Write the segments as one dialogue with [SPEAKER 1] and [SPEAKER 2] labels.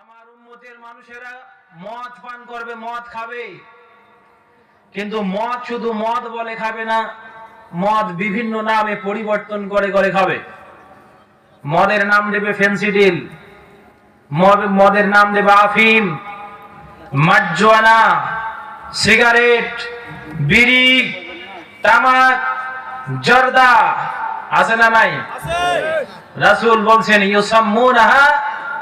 [SPEAKER 1] আমার উম্মতের মানুষেরা মদ পান করবে মদ খাবে। কিন্তু মদ শুধু মদ বলে খাবে না মদ বিভিন্ন নামে পরিবর্তন করে করে খাবে। মদের নাম দেবে ফেন্সিডিল মদের নাম দেবে আফিম মাজ্জোয়ানা সিগারেট বিড়ি তামাক জর্দা আছে না নাই? রাসূল বলছেন ইউসাম্মুনাহা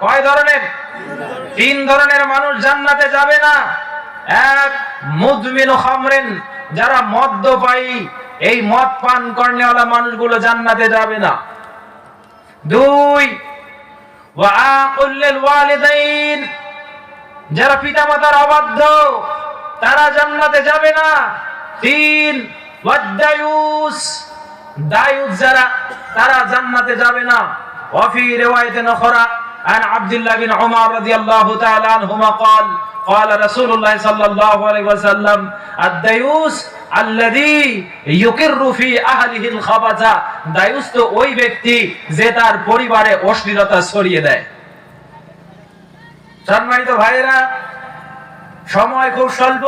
[SPEAKER 1] কয় ধরনের? তিন ধরনের মানুষ জান্নাতে যাবে না। এক, মুদমিন খামরেন, যারা মদ্যপায়ী এই মদ পান করনেওয়ালা মানুষগুলো জান্নাতে যাবে না। দুই যারা পিতামাতার অবাধ্য, তারা জান্নাতে যাবে না। তিন যারা, তারা জান্নাতে যাবে না। ওয়াফি রিওয়ায়াতিন উখরা عن عبد الله بن عمر رضي الله تعالى عنهما قال قال رسول الله صلى الله عليه وسلم الديوس الذي يقر في اهله الخبث দায়ুস তো ওই ব্যক্তি যে তার পরিবারে অশ্লীলতা ছড়িয়ে দেয় সম্মানিত ভাইয়েরা সময় খুব স্বল্প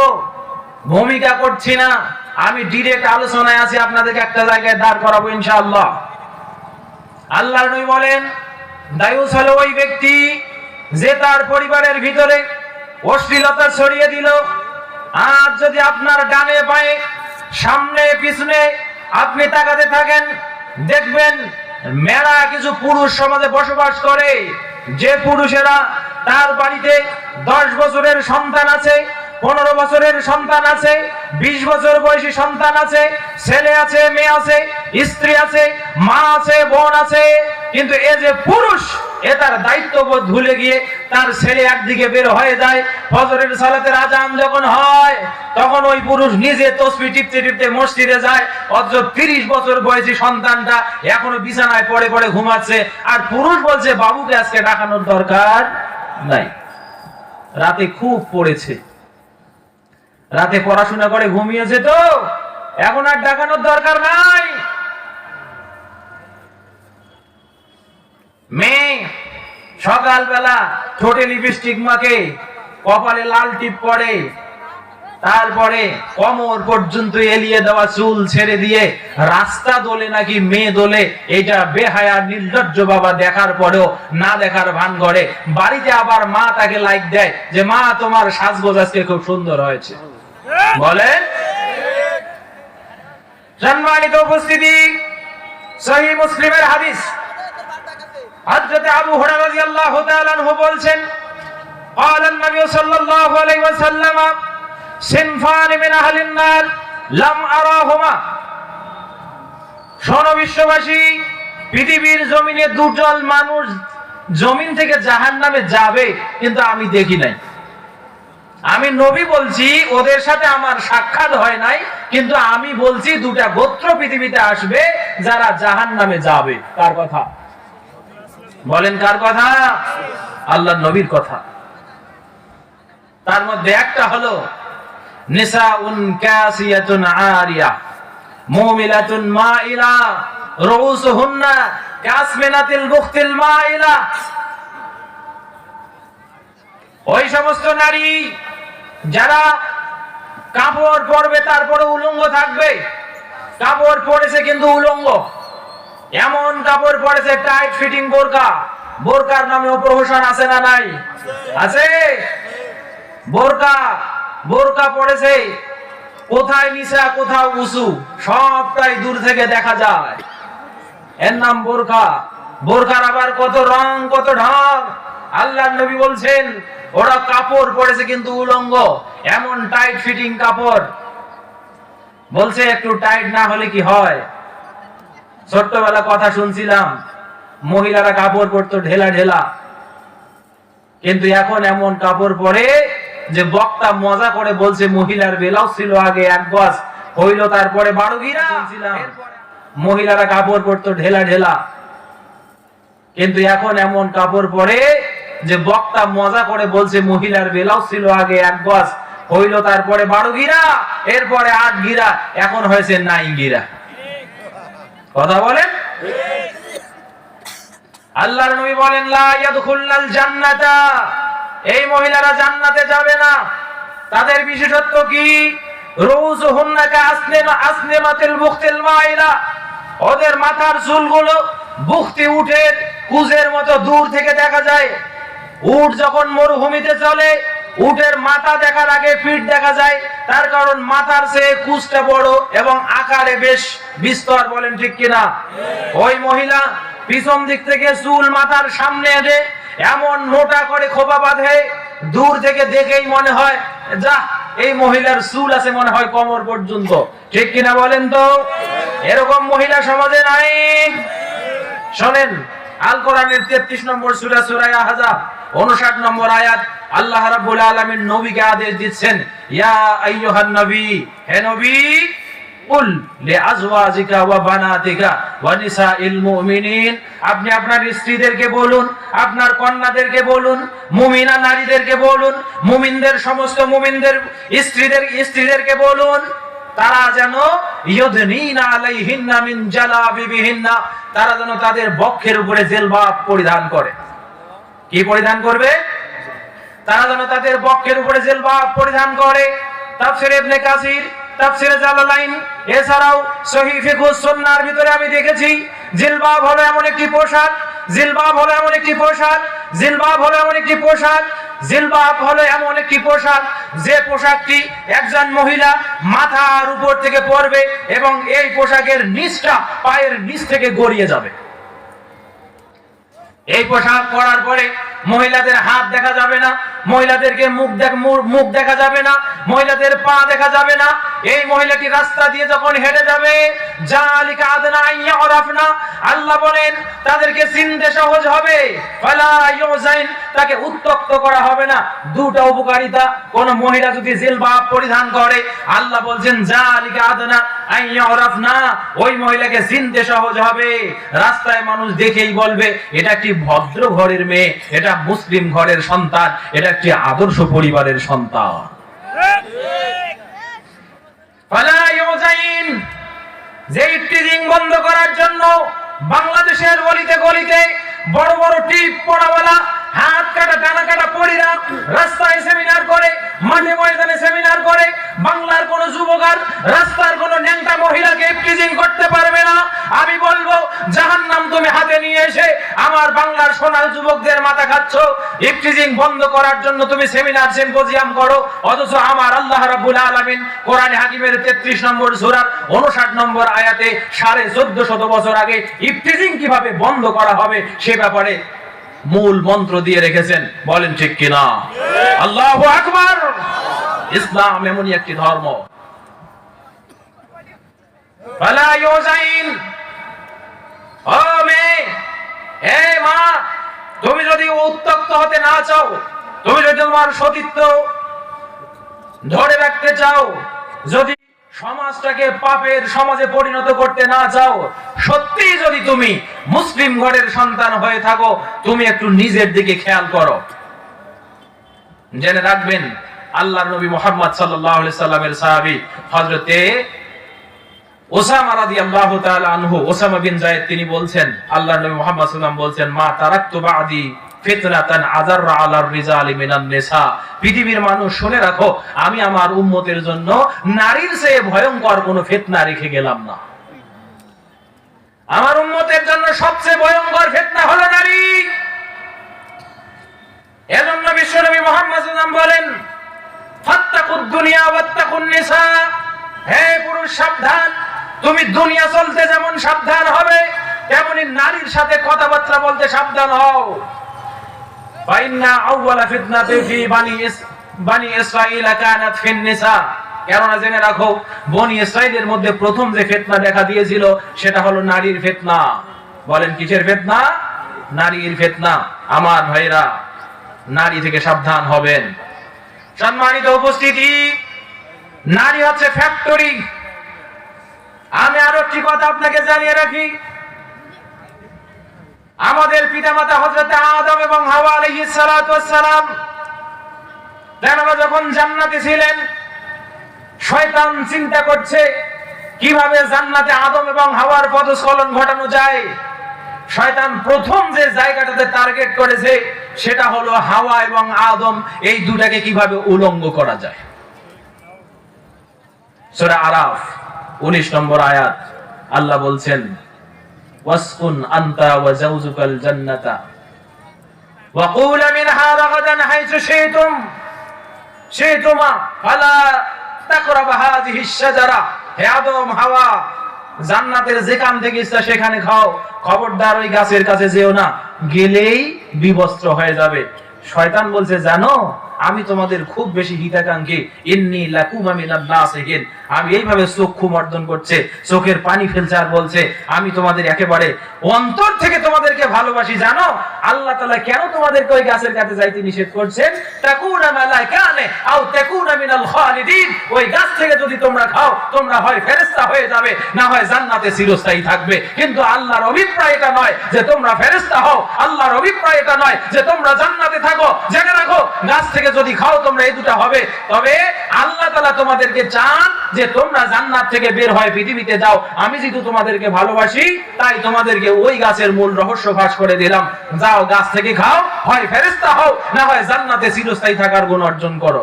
[SPEAKER 1] ভূমিকা করছি না আমি ডিরেক্ট আলোচনায় আছি আপনাদেরকে একটা জায়গায় দাঁড় করাবো ইনশাআল্লাহ আল্লাহর নবী বলেন দায়ুস হলো ওই ব্যক্তি যে তার পরিবারের ভিতরে অশ্লীলতা ছড়িয়ে দিল। আর যদি আপনার ডানে পায়ে, সামনে, পিছনে আপনি তাকাতে থাকেন, দেখবেন মেলা কিছু পুরুষ সমাজে বসবাস করে। যে পুরুষেরা তার বাড়িতে দশ বছরের সন্তান আছে পনেরো বছরের সন্তান আছে, বিশ বছর বয়সী সন্তান আছে, ছেলে আছে, মেয়ে আছে, স্ত্রী আছে, মা আছে, বোন আছে। কিন্তু এ যে পুরুষ, এ তার দায়িত্ববোধ ভুলে গিয়ে তার ছেলে একদিকে বের হয়ে যায়, ফজরের সালাতের আজান যখন হয়, তখন ওই পুরুষ নিজে তসবি টিপতে টিপতে মসজিদে যায়, অথচ তিরিশ বছর বয়সী সন্তানটা এখনও বিছানায় পড়ে পড়ে ঘুমাচ্ছে। আর পুরুষ বলছে, বাবুকে আজকে ডাকানোর দরকার নাই। রাতে খুব পড়েছে। রাতে পড়াশোনা করে ঘুমিয়েছে তো। এখন আর ডাকানোর দরকার নাই। মেয়ে, সকালবেলা ঠোঁটে লিপস্টিক মাকে কপালে লাল টিপ পড়ে। তারপরে কমর পর্যন্ত এলিয়ে দেওয়া চুল ছেড়ে দিয়ে রাস্তা দোলে নাকি মেয়ে দোলে, এটা বেহায়া নির্লজ্জ বাবা দেখার পরেও না দেখার ভান করে। বাড়িতে আবার মা তাকে লাইক দেয় যে, মা, তোমার সাজগোজ আজকে খুব সুন্দর হয়েছে। বলেন সম্মানিত উপস্থিতি সহি মুসলিমের হাদিস হযরত আবু হুরায়রা রাদিয়াল্লাহু তাআলা আনহু বলছেন قال النبي صلى الله عليه وسلم সিনফান মিন আহলিন নার লাম আরাহুমা শোনো বিশ্ববাসী পৃথিবীর জমিনে দুজন মানুষ জমিন থেকে জাহান্নামে যাবে কিন্তু আমি দেখি নাই আমি নবী বলছি, ওদের সাথে আমার সাক্ষাৎ হয় নাই, কিন্তু আমি বলছি দুটা গোত্র পৃথিবীতে আসবে, যারা জাহান নামে যাবে। কার কথা? বলেন কার কথা? আল্লাহ নবীর কথা। তার মধ্যে একটা হলো, নিসাউন কাসিয়াতুন আরিয়া ওই সমস্ত নারী যারা কাপড় পরবে তারপরে উলঙ্গ থাকবে। কাপড় পরেছে কিন্তু উলঙ্গ। এমন কাপড় পরেছে টাইট ফিটিং বোরকা। বোরকার নামে প্রহসন আছে না নাই? আছে? বোরকা বোরকা পড়েছে কোথায় নিচা কোথাও উঁচু, সবটাই দূর থেকে দেখা যায়। এর নাম বোরকা। বোরকার আবার কত রং, কত ঢং আল্লাহ নবী বলছেন ওরা কাপড় পরেছে কিন্তু উলঙ্গ, এমন টাইট ফিটিং কাপড়। বলছে, একটু টাইট না হলে কি হয়? ছোট্টবেলা কথা শুনছিলাম, মহিলারা কাপড় পরতো ঢেলা ঢেলা। কিন্তু এখন এমন কাপড় পরে যে বক্তা মজা করে বলছে, মহিলার বেলাও ছিল আগে এক গজ, হইল তারপরে বারো গিরা। মহিলারা কাপড় পরতো ঢেলা ঢেলা। কিন্তু এখন এমন কাপড় পরে যে বক্তা মজা করে বলছে, মহিলার বেলাও ছিল আগে এক গজ, হইল তারপরে বারো গিরা, এরপরে আট গিরা, এখন হয়েছে নাই গিরা। কথা বলেন? আল্লাহর নবী বলেন জান্নাতা। এই মহিলারা জান্নাতে যাবে না। তাদের বিশেষত্ব কি? রউজুহুন্না কা আসনিমা আসনিমাতিল বুখতিল মাইলা। ওদের মাথার চুলগুলো বুখতি উঠে কুজের মতো দূর থেকে দেখা যায়। উট যখন মরুভূমিতে চলে, উটের মাথা দেখার আগে পিঠ দেখা যায়। তার কারণ মাথার চেয়ে কুচটা বড় এবং আকারে বেশ বিস্তর, বলেন ঠিক কিনা? ওই মহিলা পিছন দিক থেকে চুল মাথার সামনে এনে এমন মোটা করে খোপা বাঁধে, দূর থেকে দেখেই মনে হয়, যা, এই মহিলার চুল আছে মনে হয় কোমর পর্যন্ত। ঠিক কিনা বলেন তো? এরকম মহিলা সমাজে নাই। শোনেন, আল কোরআনের 33 নম্বর সূরা সূরা আহজাব। 59 নম্বর আয়াত, আল্লাহ রাব্বুল আলামিন নবীকে আদেশ দিচ্ছেন, ইয়া আইয়ুহান নবী, হে নবী, কুল লিআজওয়াজিকা ওয়া বানাতিকা ওয়া নিসাইল মুমিনিন। আপনি আপনার স্ত্রীদেরকে বলুন, আপনার কন্যাদেরকে বলুন, মুমিনা নারীদেরকে বলুন, মুমিনদের সমস্ত মুমিনদের স্ত্রীদের, স্ত্রীদেরকে বলুন, তারা যেন আলাইহিন্না মিন জালাবিবিহিন্না, তারা যেন তাদের বক্ষের উপরে জেলবাব পরিধান করে। কি পরিধান করবে? তারা যেন তাদের বক্ষের উপরে জেলবাব পরিধান করে। তাফসির কাসির, তাফসিরে জালালাইন, এছাড়াও সহিহ সুন্নাহর ভিতরে আমি দেখেছি, জিলবাব হলো এমন একটি পোশাক, জিলবাব হলো এমন একটি পোশাক, জিলবাব হলো এমন একটি পোশাক, জিলবাব হলো এমন একটি পোশাক, যে পোশাকটি একজন মহিলা মাথার উপর থেকে পরবে এবং এই পোশাকের নিচটা পায়ের নিচ থেকে গড়িয়ে যাবে। এই পোশাক পরার পরে মহিলাদের হাত দেখা যাবে না, মহিলাদেরকে মুখ দেখ, মুখ দেখা যাবে না, মহিলাদের পা দেখা যাবে না। এই মহিলাটি রাস্তা দিয়ে যখন হেঁটে যাবে আল্লাহ বলেন, তাদেরকে চিনতে সহজ হবে তাকে উত্তক্ত করা হবে না। দুটো উপকারিতা, কোন মহিলা যদি জিলবাব পরিধান করে, আল্লাহ বলছেন জালিকা আদনা আইয়া ওরাফনা ওই মহিলাকে চিনতে সহজ হবে। রাস্তায় মানুষ দেখেই বলবে, এটা একটি ভদ্র ঘরের মেয়ে, এটা মুসলিম ঘরের সন্তান, এটা একটি আদর্শ পরিবারের সন্তান। যে বন্ধ করার জন্য বাংলাদেশের গলিতে গলিতে বড় বড় টিপ পড়াওয়ালা, হাত কাটা, টানা কাটা পড়িরা রাস্তায় সেমিনার করে, মাঠে ময়দানে সেমিনার করে বাংলার কোন যুবকার, রাস্তার কোন ন্যাংটা মহিলাকে টিজিং করতে পারবে না। আমি বলব, জাহান্নাম তুমি হাতে নিয়ে এসে আমার বাংলার সোনার যুবকদের মাথা খাচ্ছ। ইফটিজিং বন্ধ করার জন্য তুমি সেমিনার, সিম্পোজিয়াম করো। অথচ আমার আল্লাহ রাব্বুল আলামিন কোরআনে হাকিমের 33 নম্বর সূরার 59 নম্বর আয়াতে সাড়ে চোদ্দ শত বছর আগে ইফটিজিং কীভাবে বন্ধ করা হবে সে ব্যাপারে মূল মন্ত্র দিয়ে রেখেছেন। বলেন ঠিক কিনা? আল্লাহু আকবার! ইসলাম এমনই একটি ধর্ম। তুমি যদি উত্তক্ত হতে না চাও, তুমি যদি তোমার সতীত্ব ধরে রাখতে চাও, যদি সমাজটাকে পাপের সমাজে পরিণত করতে না চাও সত্যি যদি তুমি মুসলিম ঘরের সন্তান হয়ে থাকো, তুমি একটু নিজের দিকে খেয়াল করো। জেনে রাখবেন আল্লাহ নবী মোহাম্মদ সাল্লামের সাহাবী হযরতে ওসামা আনহু, ওসামা বিন তিনি বলছেন আল্লাহর নবী মুহাম্মদ সাল্লাল্লাহু বলছেন, মা তারাকতু বাদি আলার রিজালি মিনান নিসা পৃথিবীর মানুষ, শুনে রাখো, আমি আমার উম্মতের জন্য নারীর চেয়ে ভয়ঙ্কর কোনো ফিতনা রেখে গেলাম না। আমার উম্মতের জন্য সবচেয়ে ভয়ঙ্কর ফিতনা হলো নারী। এজন্য বিশ্বনবী মোহাম্মদ সাল্লাল্লাহু বলেন কথাবার্তা বলতে সাবধান হও। কেননা জেনে রাখো, বনি ইসরাইলের মধ্যে প্রথম যে ফিতনা দেখা দিয়েছিল, সেটা হলো নারীর ফিতনা। বলেন, কিসের ফিতনা? নারীর ফেতনা। আমার ভাইরা, নারী থেকে সাবধান হবেন। সম্মানিত উপস্থিতি, নারী হচ্ছে ফ্যাক্টরি আমি আরও একটি কথা আপনাকে জানিয়ে রাখি। আমাদের পিতামাতা হযরত আদম এবং হাওয়া ওয়াস সালাম তেনারা যখন জান্নাতে ছিলেন, শয়তান চিন্তা করছে, কীভাবে জান্নাতে আদম এবং হাওয়ার পদস্খলন ঘটানো যায়? শয়তান প্রথম যে জায়গাটাতে টার্গেট করেছে সেটা হলো হাওয়া এবং আদম, এই দুটাকে কীভাবে উলঙ্গ করা যায়? সূরা আরাফ 19 নম্বর আয়াত, আল্লাহ বলছেন, ওয়াসকুন ওয়া জান্নাতা। ওয়া মিনহা রাগাদান শাজারা। হে আদম, হাওয়া, জান্নাতের যেখান থেকে ইচ্ছা সেখানে খাও। খবরদার ওই গাছের কাছে যেও না গেলেই বিবস্ত্র হয়ে যাবে। শয়তান বলছে জানো আমি তোমাদের খুব বেশি হিতাকাঙ্ক্ষী। আমি এইভাবে চক্ষু মর্দন করছে, চোখের পানি ফেলছে আর বলছে, আমি তোমাদের একেবারে অন্তর থেকে তোমাদেরকে ভালোবাসি, জানো? আল্লাহ কেন তোমাদেরকে ওই গাছের কাছে যাইতে নিষেধ করছেন? ওই গাছ থেকে যদি তোমরা খাও, তোমরা হয় ফেরেশতা হয়ে যাবে, না হয় জান্নাতে চিরস্থায়ী থাকবে। কিন্তু আল্লাহর অভিপ্রায় এটা নয় যে তোমরা ফেরেশতা হও। আল্লাহর অভিপ্রায় এটা নয় যে তোমরা জান্নাতে থাকো, জেনে রাখো, গাছ থেকে যদি খাও, তোমরা এই দুটা হবে। তবে আল্লাহ তাআলা তোমাদেরকে চান যে তোমরা জান্নাত থেকে বের হয় পৃথিবীতে যাও। আমি যেহেতু তোমাদেরকে ভালোবাসি, তাই তোমাদেরকে ওই গাছের মূল রহস্য ফাঁস করে দিলাম। যাও, গাছ থেকে খাও, হয় ফেরেশতা হও, না হয় জান্নাতে চিরস্থায়ী থাকার গুণ অর্জন করো।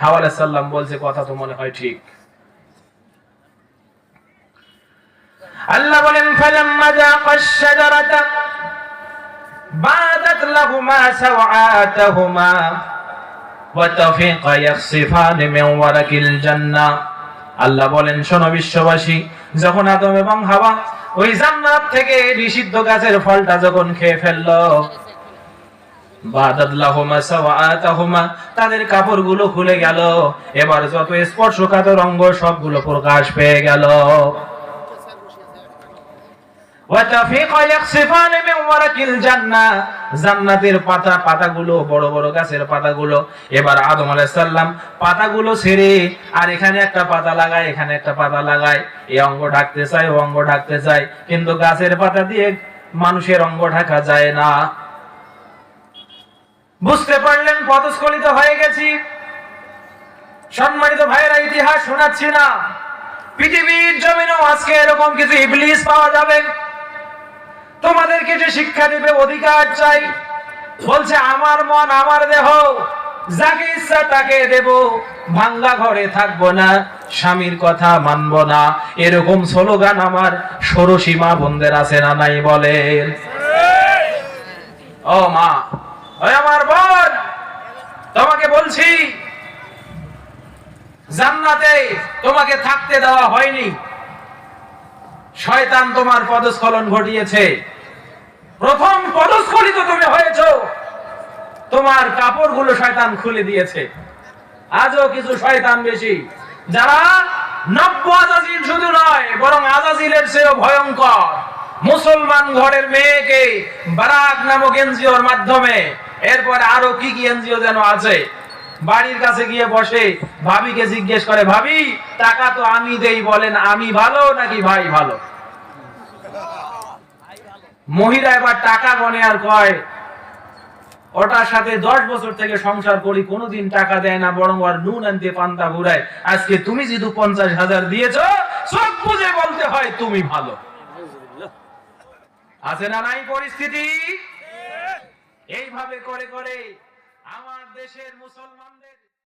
[SPEAKER 1] হাওয়া আলাইহিস সালাম বলছে, কথা তো মনে হয় ঠিক। আল্লাহ বলেন, ফালাম্মা যাকাশ শাজারাতা বাদাত লাহুমা সাওআতাহুমা। ইয়াখসিফান মিন ওয়ারাকিল জান্নাহ আল্লাহ বলেন, শোনো বিশ্ববাসী, যখন আদম এবং হাওয়া ওই জান্নাত থেকে নিষিদ্ধ গাছের ফলটা যখন খেয়ে ফেলল তাদের কাপড়গুলো খুলে গেল। এবার যত স্পর্শকাতর অঙ্গ সবগুলো প্রকাশ পেয়ে গেল। জান্নাতের পাতা, পাতাগুলো, বড় বড় গাছের পাতাগুলো। এবার আদম পাতাগুলো ছেড়ে আর এখানে একটা পাতা লাগায়, এখানে একটা পাতা লাগায়। অঙ্গ ঢাকতে চায়, ও অঙ্গ ঢাকতে চায়। কিন্তু গাছের পাতা দিয়ে মানুষের অঙ্গ ঢাকা যায় না। বুঝতে পারলেন পদস্খলিত হয়ে গেছি। সম্মানিত ভাইয়েরা, ইতিহাস শোনাচ্ছি না। পৃথিবীর জমিনেও আজকে এরকম কিছু ইবলিস পাওয়া যাবে। তোমাদেরকে যে শিক্ষা দিবে, অধিকার চাই। বলছে, আমার মন, আমার দেহ, যাকে ইচ্ছা তাকে দেব। ভাঙ্গা ঘরে থাকব না, স্বামীর কথা মানবো না। এরকম স্লোগান আমার সরসীমা বন্ধের আছে না নাই বলেন। ও মা, ওই আমার বোন, তোমাকে বলছি, জান্নাতে তোমাকে থাকতে দেওয়া হয়নি। শয়তান তোমার পদস্খলন ঘটিয়েছে। প্রথম পদস্খলিত তুমি হয়েছ। তোমার কাপড়গুলো শয়তান খুলে দিয়েছে। আজও কিছু শয়তান বেশি। যারা নব্য আজাজিল শুধু নয়, বরং আজাজিলের চেয়েও ভয়ঙ্কর। মুসলমান ঘরের মেয়েকে বারাক নামক এনজিওর মাধ্যমে এরপর আরও কি কি এনজিও যেন আছে। বাড়ির কাছে গিয়ে বসে ভাবিকে জিজ্ঞেস করে, ভাবি, টাকা তো আমি দেই বলেন, আমি ভালো নাকি ভাই ভালো? মহিলা এবার টাকা গনে আর কয় ওটার সাথে দশ বছর থেকে সংসার করি কোনোদিন টাকা দেয় না বরং আর নুন আনতে পান্তা ঘুরায়। আজকে তুমি যেহেতু পঞ্চাশ হাজার দিয়েছ সব বুঝে বলতে হয় তুমি ভালো। আছে না নাই পরিস্থিতি? এইভাবে করে করে আমার দেশের মুসলমানদের